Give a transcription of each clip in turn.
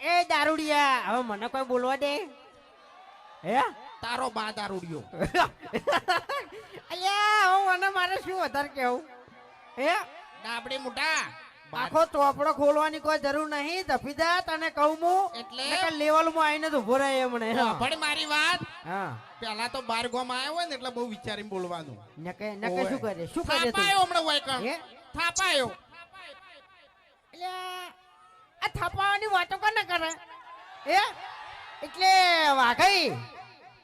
એ દારૂડિયા હવે મને કોઈ બોલવા દે? હે? તારો બા દારૂડિયો. અલ્યા હું મને મારે શું વધારે કેવું હે? ડાબડી મોટા આખો ચોપડો ખોલવાની કોઈ જરૂર નહીં ધફીદા તને કહું હું. એટલે? લેવલમાં આવીને તો ઊભો રહે એમણે પણ મારી વાત? હા. પેલા તો બાર ગોમ આવ્યો હોય ને એટલે બહુ વિચારીને બોલવાનું. નકે નકે શું કરે? શું કરે થાપાયો હમણાં હોય. થાપાયો. અલ્યા, આ થપાવાની વાતો કોને કરે? એ એટલે વાઘઈ,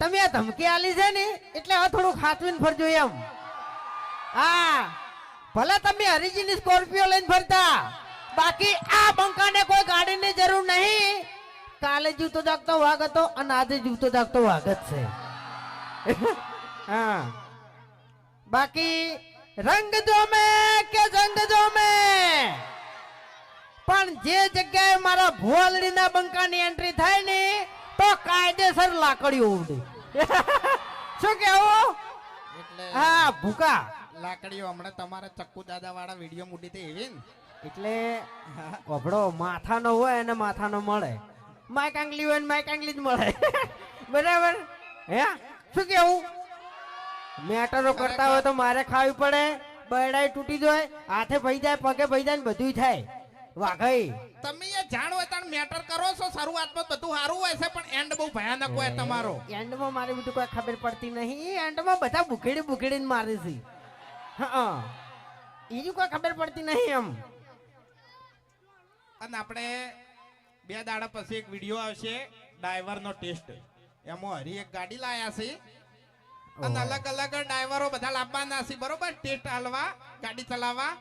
તમે આ ધમકી આલી છે ને, એટલે હવે થોડું ખાતવીને ફરજો એમ. હા, ભલે તમે હરીજીની સ્કોર્પિયો લઈને ફરતા, બાકી આ બંકાને કોઈ ગાડીની જરૂર નહીં. કાલે જૂતો જાગતો વાઘ હતો અને આજે જૂતો જાગતો વાઘ જ છે. હા. બાકી રંગ જોમે કે જંગ જોમે? પણ જે જગ્યાએ મારા ભુવાલડીના બંકાની એન્ટ્રી થાય ને તો કાયદેસર લાકડીઓ ઉડે. શું કેવું? એટલે હા ભૂકા. લાકડીઓ હમણાં તમારા ચક્કુ દાદા વાળા વીડિયો મૂડી હતી એવી ને. એટલે કપડો માથાનો હોય અને માથાનો મળે. માઇક આંગલી હોય ને માઇક આંગલી જ મળે. બરાબર? હે? શું કેવું? મેટરો કરતા હોય તો મારે ખાવી પડે. બરડાઈ તૂટી જાય હાથે ભઈ જાય પગે ભઈ જાય ને બધું થાય. વાઘઈ તમે એ જાણો તાણ મેટર કરો છો શરૂઆતમાં બધું સારું હોય છે પણ એન્ડ બહુ ભયાનક હોય તમારો. એન્ડમાં મારે બધું કોઈ ખબર પડતી નહીં. એન્ડમાં બધા બુખેડી બુખેડીને મારે છે. હા. એની કોઈ ખબર પડતી નહીં એમ. અને આપણે બે દાડા પછી એક વીડિયો આવશે ડ્રાઈવરનો ટેસ્ટ એમાં હરી એક ગાડી લાયા છે. અને અલગ અલગ ડ્રાઈવરો બધા લાવવાના છે બરોબર? ટેસ્ટ હાલવા ગાડી ચલાવવા.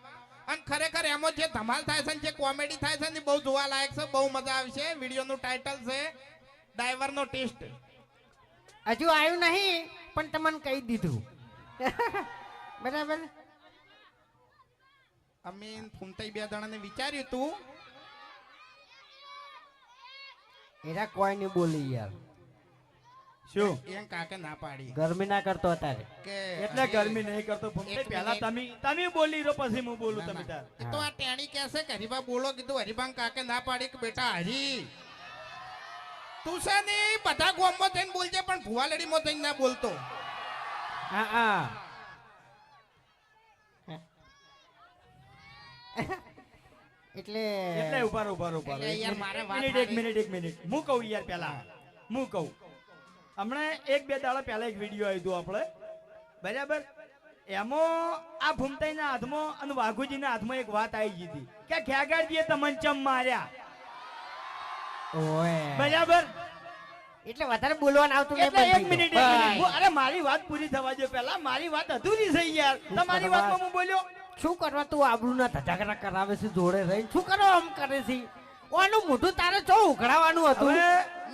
અને ખરેખર એમાં જે ધમાલ થાય છે ને જે કોમેડી થાય છે ને બહુ જોવા લાયક છે બહુ મજા આવશે વિડીયોનું ટાઇટલ છે ડ્રાઈવરનો ટેસ્ટ. હજુ આવ્યું નહીં પણ તમને કહી દીધું. બરાબર? અમે ફૂમતાઈ બે જણાને વિચાર્યું તું. એરા કોઈ નહીં બોલી યાર. શું? એમ કાકે ના પાડી. ગરમી ના કરતો અત્યારે. કે એટલે ગરમી નહીં કરતો. ભૂમતે પહેલા તમે તમે બોલી રહ્યો પછી હું બોલું તમે તાર. તો આ ટેણી કહેશે કે હરીબા બોલો કીધું હરીબા કાકે ના પાડી કે બેટા હરી. તું છે ને બધા ગોમમાં થઈને બોલજે પણ ભુવાલડીમાં થઈને ના બોલતો. હા હા. એટલે એટલે ઊભા ઊભા ઊભા એક મિનિટ, એક મિનિટ એક મિનિટ હું કહું યાર પેલા હું કહું. હમણાં એક બે દાડા પહેલા એક વીડિયો આવ્યો હતો આપણે બરાબર? એમાં આ ભૂમતાઈના હાથમાં અને વાઘુજીના હાથમાં એક વાત આવી ગઈ હતી. કે ખેગારજીએ તમને ચમ માર્યા. બરાબર? એટલે વધારે બોલવાનું આવતું એટલે એક મિનિટ અરે મારી વાત પૂરી થવા દો પહેલા. મારી વાત અધૂરી થઈ યાર. તમારી વાત વાતમાં હું બોલ્યો? શું કરવા તું આબરૂના ધજાગરા કરાવે છે જોડે રહી શું કરો આમ કરે છે? ઓનું મોઢું તારે ચો ઉઘડાવાનું હતું?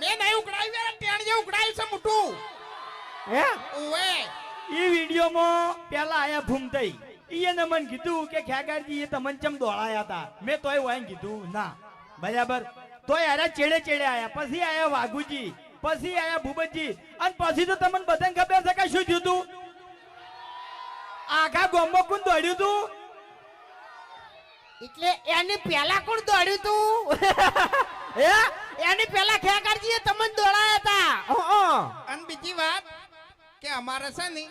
મેં નહીં ઉકળાવી યાર ટેણ જે ઉકળાયું છે મોટું હે? ઓએ ઈ વિડીયોમાં પેલા આયા ભૂમતઈ ઈને મને કીધું કે ખ્યાગારજી એ તમને ચમ દોડાયા હતા મેં તોય વાય કીધું ના. બરાબર? તોય આયા ચેડે ચેડે આયા. પછી આયા વાઘુજી પછી આયા ભૂપતજી અને પછી તો તમને બધાને ખબર છે કે શું થયું તું? આખા ગામમાં કોણ દોડ્યું તું? એટલે એની પેલા કોણ દોડ્યું તું? હે? એની પેલા એ તમને દોડાયા હતા. અને બીજી વાત કે અમારે છે ને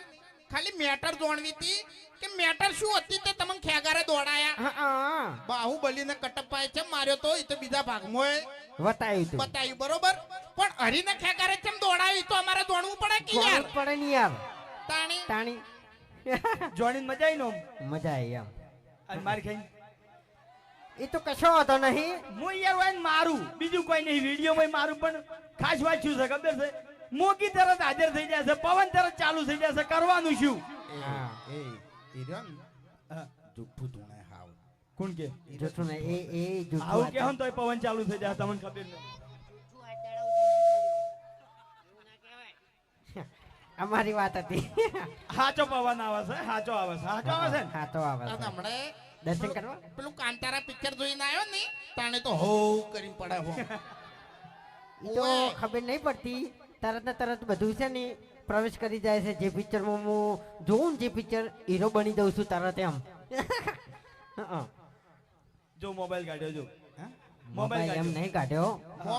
ખાલી મેટર જોણવી હતી કે મેટર શું હતી તે તમને ખેગારે દોડાયા. બાહુબલીને કટપ્પાએ છે માર્યો તો એ તો બીજા ભાગમાં બતાવ્યું તું. બતાવ્યું બરોબર? પણ હરીને ખેગારે કેમ દોડાવી તો અમારે દોડવું પડે કે યાર? પડે ને યાર. તાણી? તાણી. જોડીને મજા આવી નો મજા આવી એમ. અને મારી ખાઈ એ તો કશો હતો નહીં. હું યાર વાઈને મારું. બીજું કોઈ નહીં વિડીયોમાં મારું પણ ખાસ વાત શું છે ખબર છે? મોગી તરત હાજર થઈ જશે પવન તરત ચાલુ થઈ જશે કરવાનું શું? એ એ ને ધૂણે હાવ. કોણ કે? નહીં એ એ જૂઠું આવું કે હમ તો પવન ચાલુ થઈ જશે તમને ખબર નહીં અમારી વાત હતી. હાચો પવન આવે છે હાચો આવે છે હાચો આવે છે ને? હા આવે છે. હમણે દર્શન કરવા? પેલું કાંતારા પિક્ચર જોઈને આવ્યો ને તાણે તો હો કરીને પડે હો તો ખબર નહીં પડતી. તરત ને તરત બધું છે ને પ્રવેશ કરી જાય છે. જે પિક્ચરમાં હું જોઉં ને જે પિક્ચર હીરો બની દઉં છું તરત એમ. જો મોબાઈલ કાઢ્યો જો. મોબાઈલ એમ નહીં કાઢ્યો.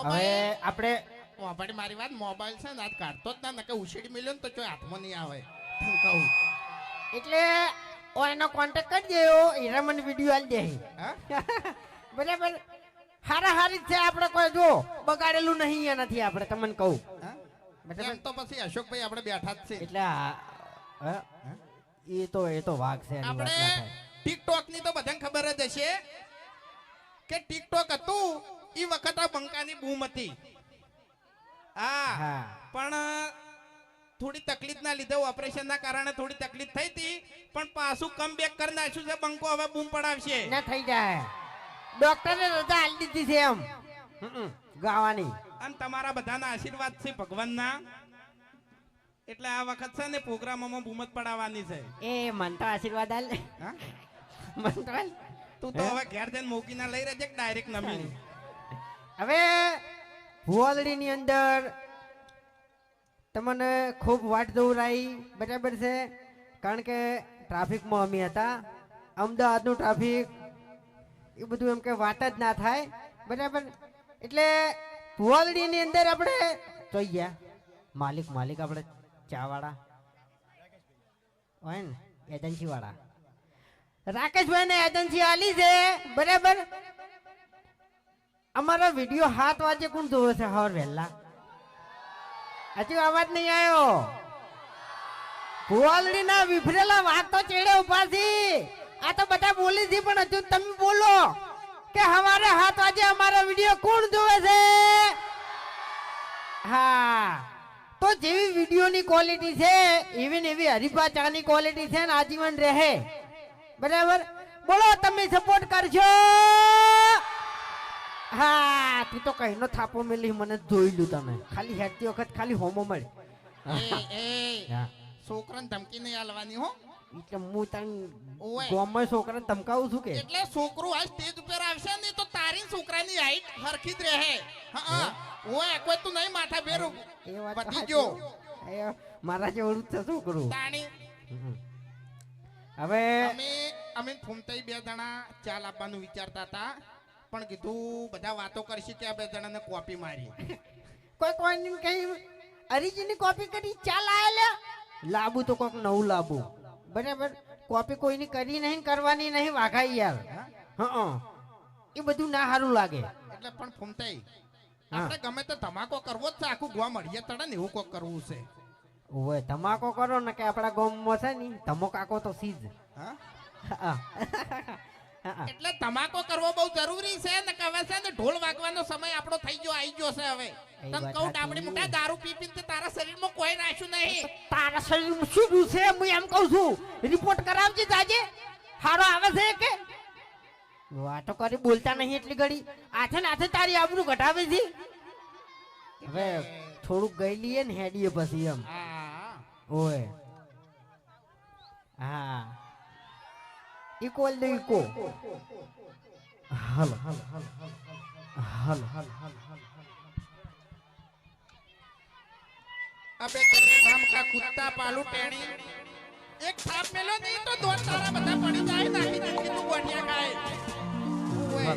હવે આપણે વાપરી મારી વાત મોબાઈલ છે ને આજ કાઢતો જ ના નકે ઉછેડી મિલ્યો ને તો ચોય હાથમાં નહીં આવે. હું કહું. એટલે ઓ એનો કોન્ટેક્ટ કરી દેવો હીરા મને વીડિયો આલી દે. હા? બરાબર? હારા હારી છે આપણે કોઈ જો બગાડેલું નહીં એનાથી આપણે તમને કહું. હા? એમ તો પછી અશોકભાઈ આપણે બેઠા જ છે એટલે હા? એ તો એ તો વાઘ છે આપણે ટિકટોકની તો બધાને ખબર જ હશે કે ટિકટોક હતું એ વખત આ બંકાની બૂમ હતી. હા હા. પણ થોડી તકલીફ ના લીધે ઓપરેશન ના કારણે થોડી તકલીફ થઈ હતી પણ પાછું કમ બેક કરી નાખ્યું છે બંકો હવે બૂમ પડાવશે. ના થઈ જાય. ડોક્ટરે રજા આલી દીધી છે એમ. ગાવાની. અને તમારા બધાના આશીર્વાદ છે ભગવાનના. એટલે આ વખત છે ને પ્રોગ્રામમાં બૂમ પડાવવાની છે. એ મન તો આશીર્વાદ આલ. મન તો આલ. તું તો હવે ઘેર જઈને મૂકીને લઈ રહેજે ડાયરેક્ટ નમી હવે ભુવાલડીની અંદર તમને ખૂબ વાટ દોરાઈ બરાબર છે? કારણ કે ટ્રાફિકમાં અમે હતા. અમદાવાદનું ટ્રાફિક એ બધું એમ કે વાત જ ના થાય. બરાબર? એટલે ભુવાલડીની અંદર આપણે જોઈ ગયા માલિક માલિક આપણે ચાવાળા. હોય ને એજન્સી વાળા રાકેશભાઈ ને એજન્સી આલી છે, બરાબર? અમારો વીડિયો હાથ વાગે કોણ જોવે છે? હવાર વહેલા હજુ અવાજ નહીં આવ્યો. ભુવાલડી ના વિફરેલા વાત તો ચેડે ઊભા છી. આ તો બધા બોલી છે, પણ હજુ તમે બોલો. કે હવારે હાથ વાગે અમારો વિડિયો કોણ જોવે છે? હા. તો જેવી વિડીયોની ક્વોલિટી છે એવી ને એવી હરીફા ચાની ક્વોલિટી છે ને આજીવન રહે. બરાબર? બોલો તમે સપોર્ટ કરજો. હા તું તો કહીનો થાપો મેલી મને જોઈ લ્યું તમે. ખાલી હેડતી વખત ખાલી હોમો મળી. એ એ. છોકરાને ધમકી નહીં આલવાની હો. એટલે હું તને ઓવે. છોકરાને ધમકાવું છું કે? એટલે છોકરું આ સ્ટેજ ઉપર આવશે ને તો તારી છોકરાની હાઈટ હરખી જ રહે. હા ઓય કોઈ તું નહીં માથા ફેરું એ વાત ગયો. મારા જેવડું જ છે છોકરું. તાણી. હવે અમે અમે ફૂમતાઈ બે જણા ચાલ આપવાનું વિચારતા હતા. પણ કીધું બધા વાતો કરશે કે આ બે જણાને કોપી મારી. કોઈ કોઈ કઈ અરીજીની કોપી કરી ચાલ આયા લાબુ તો કોક નવું લાબુ. બરાબર? કોપી કોઈની કરી નહીં કરવાની નહીં વાઘાઈ યાર. હા એ બધું ના સારું લાગે. એટલે પણ ફૂમતાઈ આપણે ગમે તો ધમાકો કરવો જ છે આખું ગોવા મળીએ તડે ને એવું કોક કરવું છે. ઓય ધમાકો કરો ને કે આપણા ગામમાં છે ને ધમકાકો તો સીજ હા. એટલે ધમાકો કરવો બહુ જરૂરી છે ને કે હવે છે ને ઢોલ વાગવાનો સમય આપણો થઈ ગયો આવી ગયો છે હવે. તને કહું. ડાબડી મોટા દારૂ પી પીને તારા શરીરમાં કોઈ રાખ્યું નહીં. તારા શરીરમાં શું થયું છે? હું એમ કહું છું. રિપોર્ટ કરાવજે જાજે. હારો આવે છે કે? વાતો કરી બોલતા નહીં એટલી ઘડી. આથે ને આથે તારી આબરૂ ઘટાવે છે. હવે થોડુંક ગઈ લઈએ ને હેડીએ પછી એમ. હા. ઓય. હા. ઇકો દે ઈકો હાલ હાલ હલ હાલ હાલ હાલ અબે તેરે નામ કા કુત્તા પાલુ ટેણી એક થાપ મેલો નહીં તો દોન તારા બધા પડી જાય, નાખી નાખી તું ગોઠિયા ખાય ઓય.